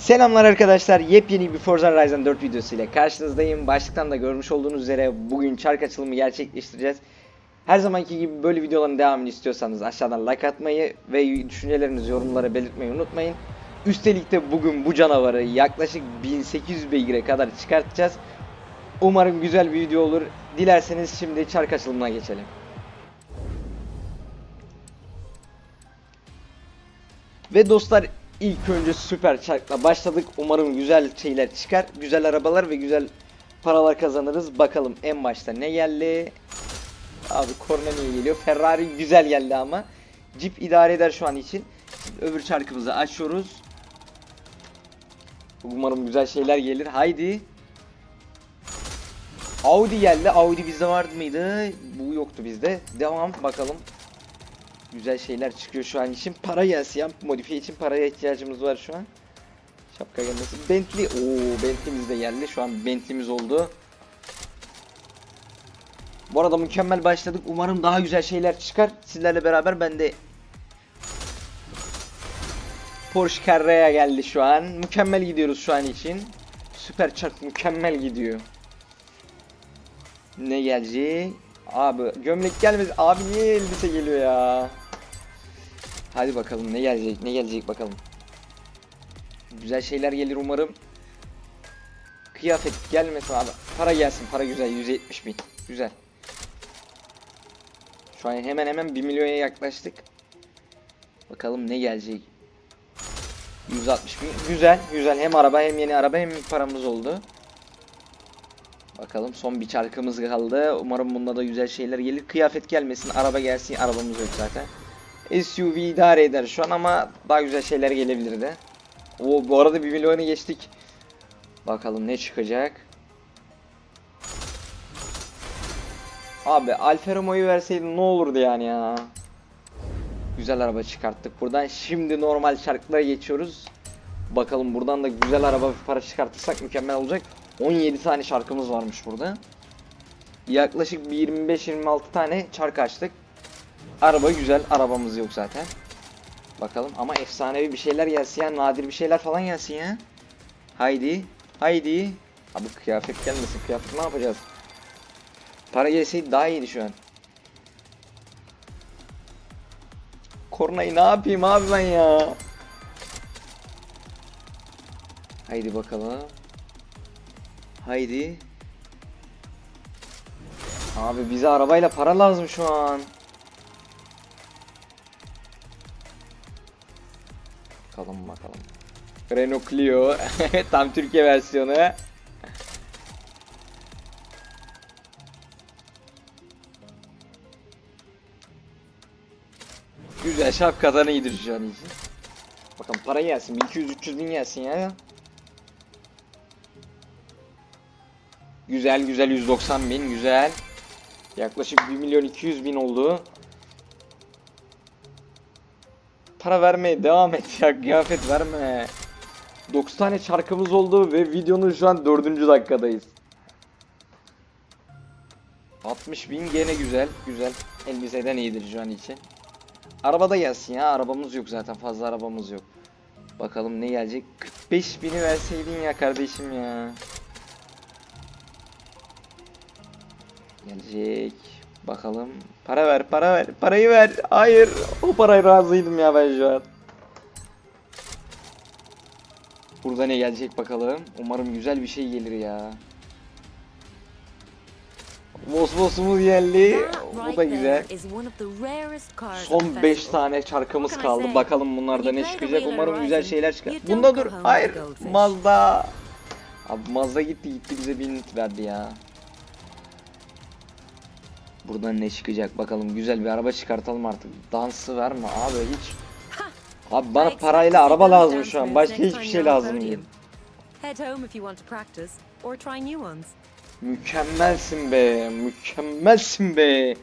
Selamlar arkadaşlar. Yepyeni bir Forza Horizon 4 videosu ile karşınızdayım. Başlıktan da görmüş olduğunuz üzere bugün çark açılımı gerçekleştireceğiz. Her zamanki gibi böyle videoların devamını istiyorsanız aşağıdan like atmayı ve düşüncelerinizi yorumlara belirtmeyi unutmayın. Üstelik de bugün bu canavarı yaklaşık 1800 beygire kadar çıkartacağız. Umarım güzel bir video olur. Dilerseniz şimdi çark açılımına geçelim. Ve dostlar ilk önce süper çarkla başladık. Umarım güzel şeyler çıkar. Güzel arabalar ve güzel paralar kazanırız. Bakalım en başta ne geldi? Abi niye geliyor? Ferrari güzel geldi ama. Jeep idare eder şu an için. Şimdi öbür çarkımızı açıyoruz. Umarım güzel şeyler gelir. Haydi. Audi geldi. Audi bizde var mıydı? Bu yoktu bizde. Devam bakalım. Güzel şeyler çıkıyor şu an için. Para gelsin ya. Modifiye için paraya ihtiyacımız var şu an. Şapka gelmesi. Bentley. Oo Bentley'miz de geldi. Şu an Bentley'miz oldu. Bu arada mükemmel başladık. Umarım daha güzel şeyler çıkar. Sizlerle beraber ben de Porsche Carrera geldi şu an. Mükemmel gidiyoruz şu an için. Süper çark mükemmel gidiyor. Ne gelecek? Abi gömlek gelmez. Abi niye elbise geliyor ya? Hadi bakalım ne gelecek ne gelecek bakalım. Güzel şeyler gelir umarım. Kıyafet gelmesin abi. Para gelsin para güzel 170 bin. Güzel. Şu an hemen hemen 1 milyona yaklaştık. Bakalım ne gelecek. 160 bin. Güzel güzel hem araba hem yeni araba hem paramız oldu. Bakalım son bir çarkımız kaldı. Umarım bunda da güzel şeyler gelir. Kıyafet gelmesin, araba gelsin. Arabamız yok zaten. SUV idare eder şu an ama daha güzel şeyler gelebilirdi. Oo bu arada 1 milyonu geçtik. Bakalım ne çıkacak. Abi Alfa Romeo'yu verseydin ne olurdu yani ya. Güzel araba çıkarttık buradan. Şimdi normal çarklara geçiyoruz. Bakalım buradan da güzel araba bir para çıkartırsak mükemmel olacak. 17 tane şarkımız varmış burada. Yaklaşık bir 25-26 tane çark açtık. Araba güzel, arabamız yok zaten. Bakalım ama efsanevi bir şeyler gelsin ya, nadir bir şeyler falan gelsin ya. Haydi, haydi. Abi kıyafet gelmesin, kıyafet ne yapacağız? Para gelseydi daha iyiydi şu an. Kornayı ne yapayım abi ben ya? Haydi bakalım. Haydi. Abi bize arabayla para lazım şu an. Bakalım bakalım. Renault Clio. Tam Türkiye versiyonu. Güzel şapkadan iyidir şu an için. Bakalım para gelsin. 1200-300 bin gelsin ya. Güzel güzel 190 bin güzel. Yaklaşık 1 milyon 200 bin oldu. Para vermeye devam et ya kıyafet verme. 9 tane çarkımız oldu ve videonun şu an 4. dakikadayız. 60 bin gene güzel güzel. Elbiseden iyidir şu an için. Arabada gelsin ya arabamız yok zaten fazla arabamız yok. Bakalım ne gelecek. 45 bini verseydin ya kardeşim ya. Gelecek. Bakalım. Para ver, para ver. Parayı ver. Hayır. O paraya razıydım ya ben şu an. Burada ne gelecek bakalım. Umarım güzel bir şey gelir ya. Mosmos'umuz geldi. Bu da güzel. Son 5 tane çarkımız kaldı. Bakalım bunlarda ne çıkacak. Umarım güzel şeyler çıkar. Bunda dur. Hayır. Mazda. Abi Mazda gitti gitti bize bin verdi ya. Buradan ne çıkacak bakalım. Güzel bir araba çıkartalım artık. Dansı verme abi hiç. Abi bana parayla araba lazım şu an. Başka hiçbir şey lazım değil. Mükemmelsin be. Mükemmelsin be.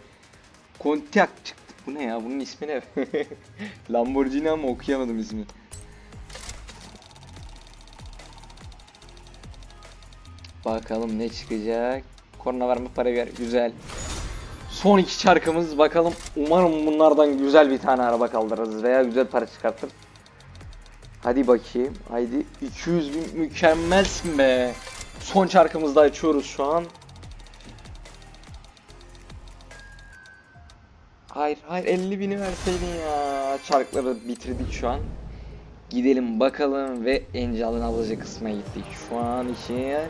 Pontiac çıktı. Bu ne ya? Bunun ismi ne? Lamborghini ama okuyamadım ismi. Bakalım ne çıkacak. Korna var mı para ver. Güzel. Son iki çarkımız bakalım. Umarım bunlardan güzel bir tane araba kaldırırız veya güzel para çıkartır. Hadi bakayım. Haydi 200 bin mükemmelsin be. Son çarkımızı da açıyoruz şu an. Hayır hayır 50 bini verseydin ya. Çarkları bitirdik şu an. Gidelim bakalım ve Angel'ın alıcı kısmına gittik. Şu an için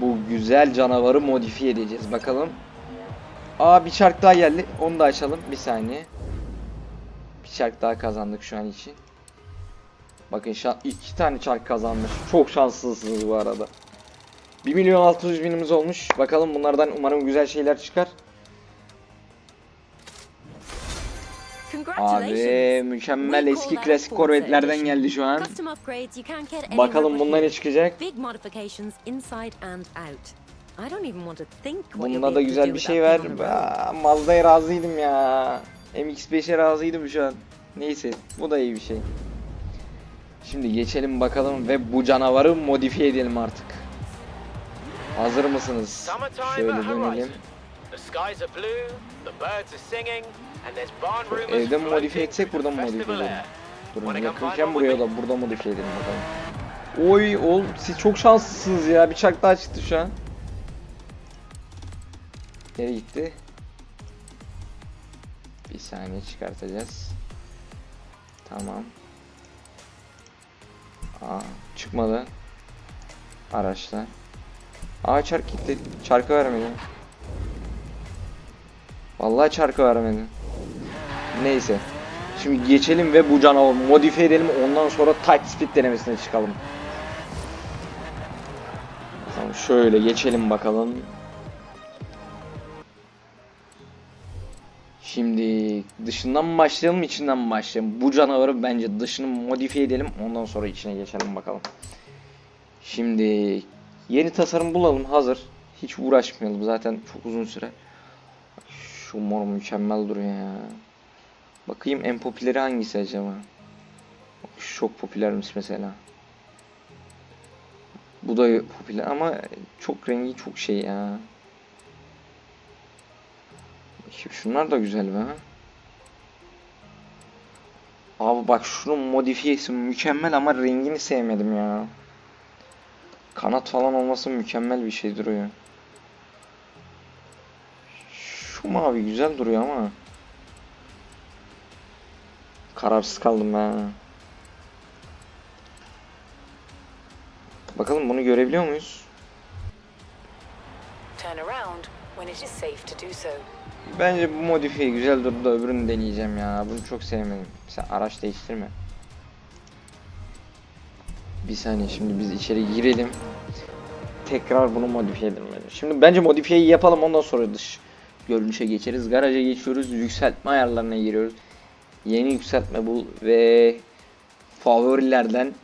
bu güzel canavarı modifiye edeceğiz. Bakalım. Aa bir çark daha geldi. Onu da açalım. Bir saniye. Bir çark daha kazandık şu an için. Bakın şu an iki tane çark kazanmış. Çok şanslısınız bu arada. 1 milyon 600 binimiz olmuş. Bakalım bunlardan umarım güzel şeyler çıkar. Abi mükemmel eski klasik korvetlerden geldi şu an. Bakalım bundan ne çıkacak. I don't even want to think be da güzel bir şey. Aa, Mazda'ya razıydım ya. MX-5'e razıydım şu an. Neyse bu da iyi bir şey. Şimdi geçelim bakalım ve bu canavarı modifiye edelim artık. Hazır mısınız? Şöyle dönelim. Evde mi modifiye etsek burada mı modifiye edelim? Durun yakınken buraya da burada modifiye edelim bakalım. Oy oğlum siz çok şanslısınız ya. Bir çark daha çıktı şu an. Nereye gitti? Bir saniye çıkartacağız. Tamam. Aa çıkmadı. Araçlar. Aa çark gitti. Çarkı vermedi. Vallahi çarkı vermedi. Neyse. Şimdi geçelim ve bu canavarı modifiye edelim. Ondan sonra tight speed denemesine çıkalım. Tamam şöyle geçelim bakalım. Şimdi dışından mı başlayalım içinden mi başlayalım? Bu canavarı bence dışını modifiye edelim. Ondan sonra içine geçelim bakalım. Şimdi yeni tasarım bulalım hazır. Hiç uğraşmayalım zaten çok uzun süre. Şu mor mükemmel duruyor ya. Bakayım en popüleri hangisi acaba? Çok popülermiş mesela. Bu da popüler ama çok rengi çok şey ya. Şunlar da güzel be. Abi bak şunun modifiyesi mükemmel ama rengini sevmedim ya. Kanat falan olması mükemmel bir şey duruyor. Şu mavi güzel duruyor ama. Kararsız kaldım ha. Bakalım bunu görebiliyor muyuz? Turn around when it is safe to do so. Bence bu modifiye güzel durdu da öbürünü deneyeceğim ya. Bunu çok sevmedim. Sen araç değiştirme. Bir saniye şimdi biz içeri girelim. Tekrar bunu modifiye edelim. Şimdi bence modifiyeyi yapalım ondan sonra dış görünüşe geçeriz. Garaja geçiyoruz. Yükseltme ayarlarına giriyoruz. Yeni yükseltme bul ve favorilerden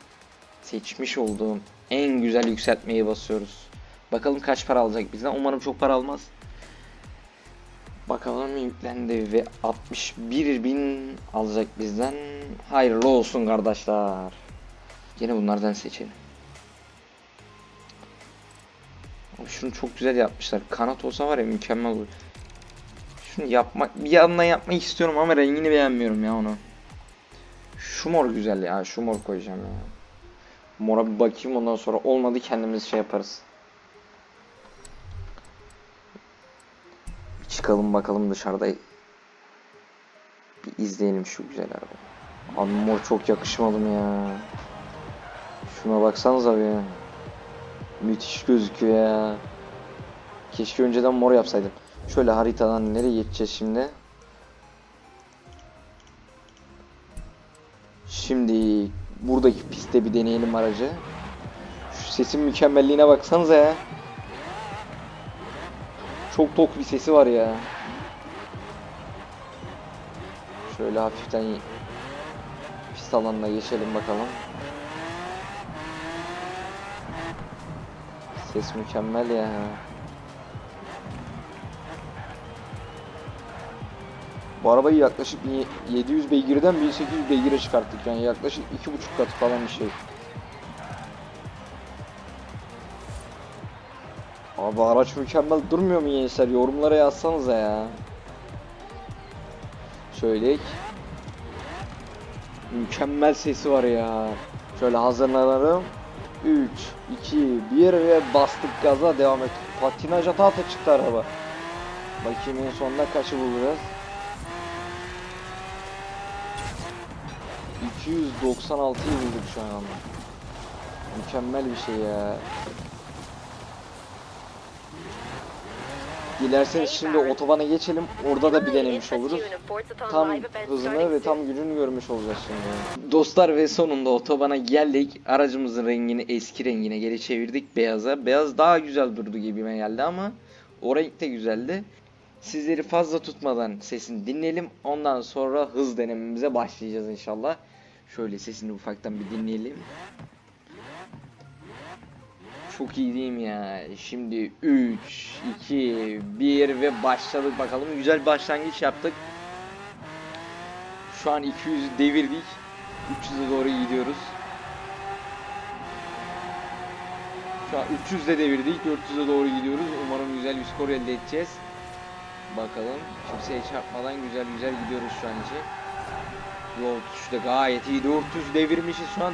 seçmiş olduğum en güzel yükseltmeyi basıyoruz. Bakalım kaç para alacak bizden. Umarım çok para almaz. Bakalım yüklendi ve 61 bin alacak bizden. Hayırlı olsun kardeşler. Yine bunlardan seçelim. Abi şunu çok güzel yapmışlar. Kanat olsa var ya mükemmel olur. Şunu yapmak bir yandan yapmak istiyorum ama rengini beğenmiyorum ya onu. Şu mor güzel ya. Şu mor koyacağım ya. Mora bir bakayım ondan sonra olmadı kendimiz şey yaparız. Çıkalım bakalım dışarıda. Bir izleyelim şu güzel araba. Abi mor çok yakışmadı mı ya? Şuna baksanız abi. Müthiş gözüküyor ya. Keşke önceden mor yapsaydım. Şöyle haritadan nereye geçeceğiz şimdi? Şimdi buradaki pistte bir deneyelim aracı. Şu sesin mükemmelliğine baksanıza ya. Çok tok bir sesi var ya. Şöyle hafiften pist alanına geçelim bakalım. Ses mükemmel ya. Bu arabayı yaklaşık bir 700 beygirden 1800 beygire çıkarttık yani yaklaşık 2,5 katı falan bir şey. Abi araç mükemmel durmuyor mu gençler? Yorumlara yazsanıza ya. Şöyle. Mükemmel sesi var ya. Şöyle hazırlanalım. 3, 2, 1 ve bastık gaza devam et. Patinaj ata ata çıktı araba. Bakayım en sonunda kaçı bulacağız. 296'yı bulduk şu an. Mükemmel bir şey ya. Dilerseniz şimdi otobana geçelim. Orada da bir denemiş oluruz. Tam hızını ve tam gücünü görmüş olacağız şimdi. Dostlar ve sonunda otobana geldik. Aracımızın rengini eski rengine geri çevirdik beyaza. Beyaz daha güzel durdu gibime geldi ama o renk de güzeldi. Sizleri fazla tutmadan sesini dinleyelim. Ondan sonra hız denememize başlayacağız inşallah. Şöyle sesini ufaktan bir dinleyelim. Çok iyi değil mi ya? Şimdi 3, 2, 1 ve başladık bakalım. Güzel başlangıç yaptık. Şu an 200'ü devirdik. 300'e doğru gidiyoruz. Şu an 300'de devirdik. 400'e doğru gidiyoruz. Umarım güzel bir skor elde edeceğiz. Bakalım. Kimseye çarpmadan güzel güzel gidiyoruz şu an için. Yol tutuşu da gayet iyi. 400 devirmişiz şu an.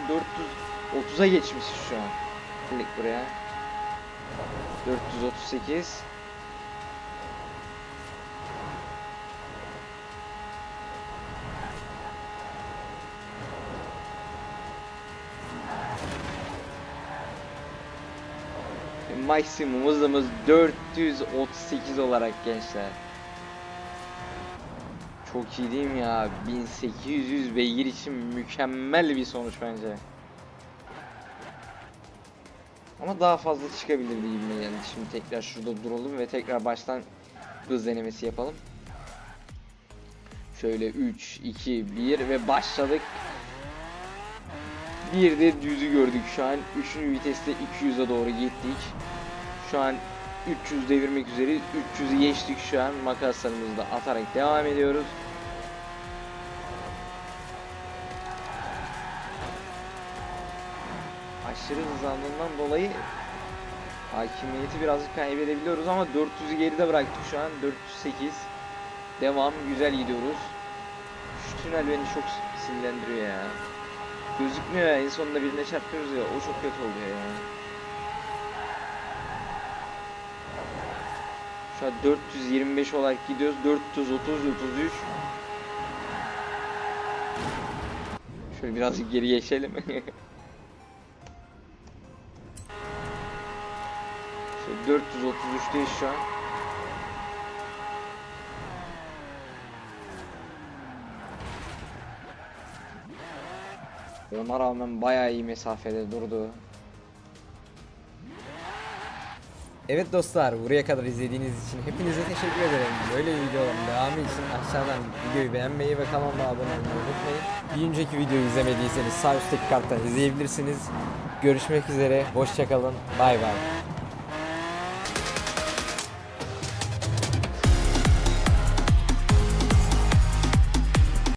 430'a geçmişiz şu an. Klik buraya. 438. Maksimum hızımız 438 olarak gençler. Çok iyi değil mi ya? 1800 beygir için mükemmel bir sonuç bence. Ama daha fazla çıkabilirdi gibi geldi. Şimdi tekrar şurada duralım ve tekrar baştan hız denemesi yapalım. Şöyle 3, 2, 1 ve başladık. Bir de düzü gördük şu an. Üçüncü viteste 200'e doğru gittik. Şu an 300 devirmek üzere. 300'ü geçtik şu an. Makaslarımızı da atarak devam ediyoruz. Aşırı hızlandığından dolayı hakimiyeti birazcık kaybedebiliyoruz ama 400'ü geride bıraktık şu an. 408 devam güzel gidiyoruz. Şu tünel beni çok sinirlendiriyor ya. Gözükmüyor ya en sonunda birine çarpıyoruz ya o çok kötü oluyor ya. Şu an 425 olarak gidiyoruz. 430 33 Şöyle birazcık geri geçelim. 433'teyiz şu an. Ona rağmen bayağı iyi mesafede durdu. Evet dostlar buraya kadar izlediğiniz için hepinize teşekkür ederim. Böyle videoların devamı için aşağıdan videoyu beğenmeyi ve kanalıma abone olmayı unutmayın. Bir önceki videoyu izlemediyseniz sağ üstteki karttan izleyebilirsiniz. Görüşmek üzere, hoşçakalın, bay bay.